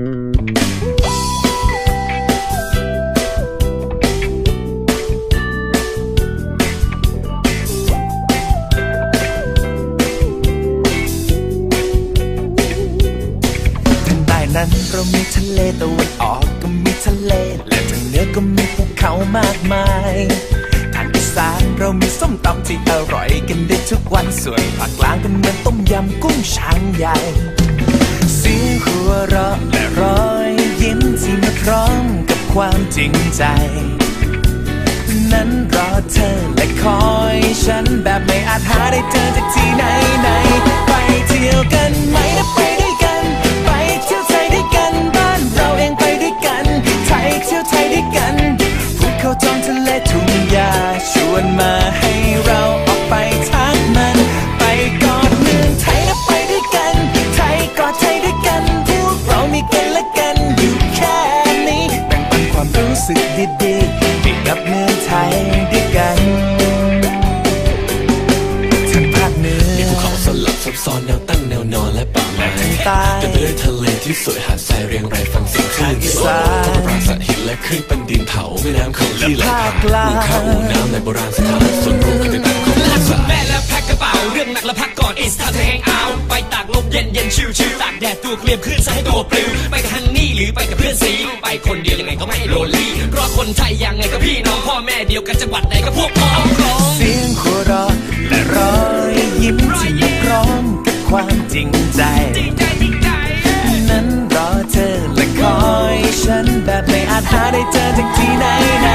ทางใต้นั้นเรามีทะเลตะวันออกก็มีทะเล และทางเหนือก็มีภูเขามากมายทางอีสานเรามีส้มตำที่อร่อยกันได้ทุกวันส่วนภาคกลางก็นเหมือนต้มยำกุ้งช้างใหญ่ จริงใจ นั้นรอเธอและคอยฉันแบบไม่อาจหาได้เจอจากที่ไหนไหน ไปเที่ยวกันไหมนะไปด้วยกัน ไปเที่ยวไทยด้วยกันบ้านเราเองไปด้วยกัน ไทยเที่ยวไทยด้วยกันภูเขาจองทะเลทุ่งหญ้าชวนมา สวยหาดทรายเรียงรายฟังเสียงคลื่นอีสานปราสาทหินและขึ้นเป็นดินเผาแม่น้ำเขาที่ไหลผ่านภาคกลางภูเขาอู่น้ำในโบราณสถานส่วนรวมกันเป็นของภาษาแม่และแพ็คกระเป๋าเรื่องหนักและพักก่อน It's time to hang out ไปตากลมเย็นเย็นชิวชิวตากแดดตัวเกลียมขึ้นซะให้ตัวปลิวไปกับฮันนี่หรือไปกับเพื่อนสีไปคนเดียวยังไงก็ไม่โรลลี่เพราะคนไทยยังไงก็พี่น้องพ่อแม่เดียวกันจังหวัดไหนก็พวกพ้องครองเสียง เจอจากที่ไหนไหน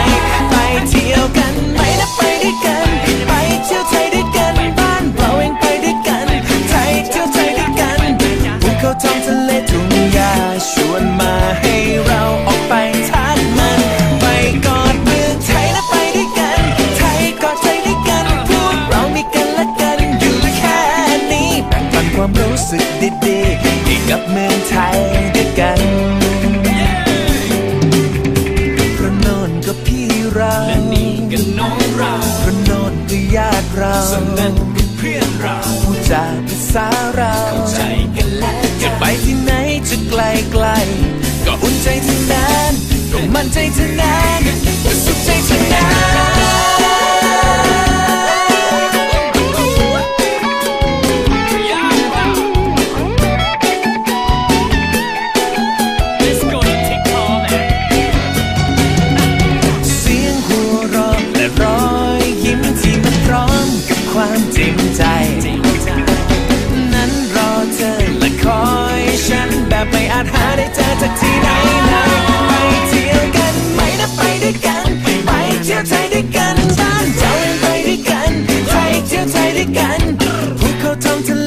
ไปเที่ยวกันไหมนะไปด้วยกัน ไปเที่ยวไทยด้วยกันบ้านเราเองไปด้วยกันไทยเที่ยวไทยด้วยกันภูเขาทองทะเลทุ่งหญ้าชวนมาให้เราออกไปทักมันไปกอดเมืองไทยและไปด้วยกันไทยกอดไทยด้วยกันพวกเรามีกันและกันอยู่แค่นี้แบ่งปันความรู้สึกดีๆให้กับเมืองไทย พื่อนเราผู้จาภาษาเราใจกันและจะไปที่ไหนจะไกลไกลๆก็อุ่นใจทั้งนั้นก็มั่นใจทั้งนั้น tongue to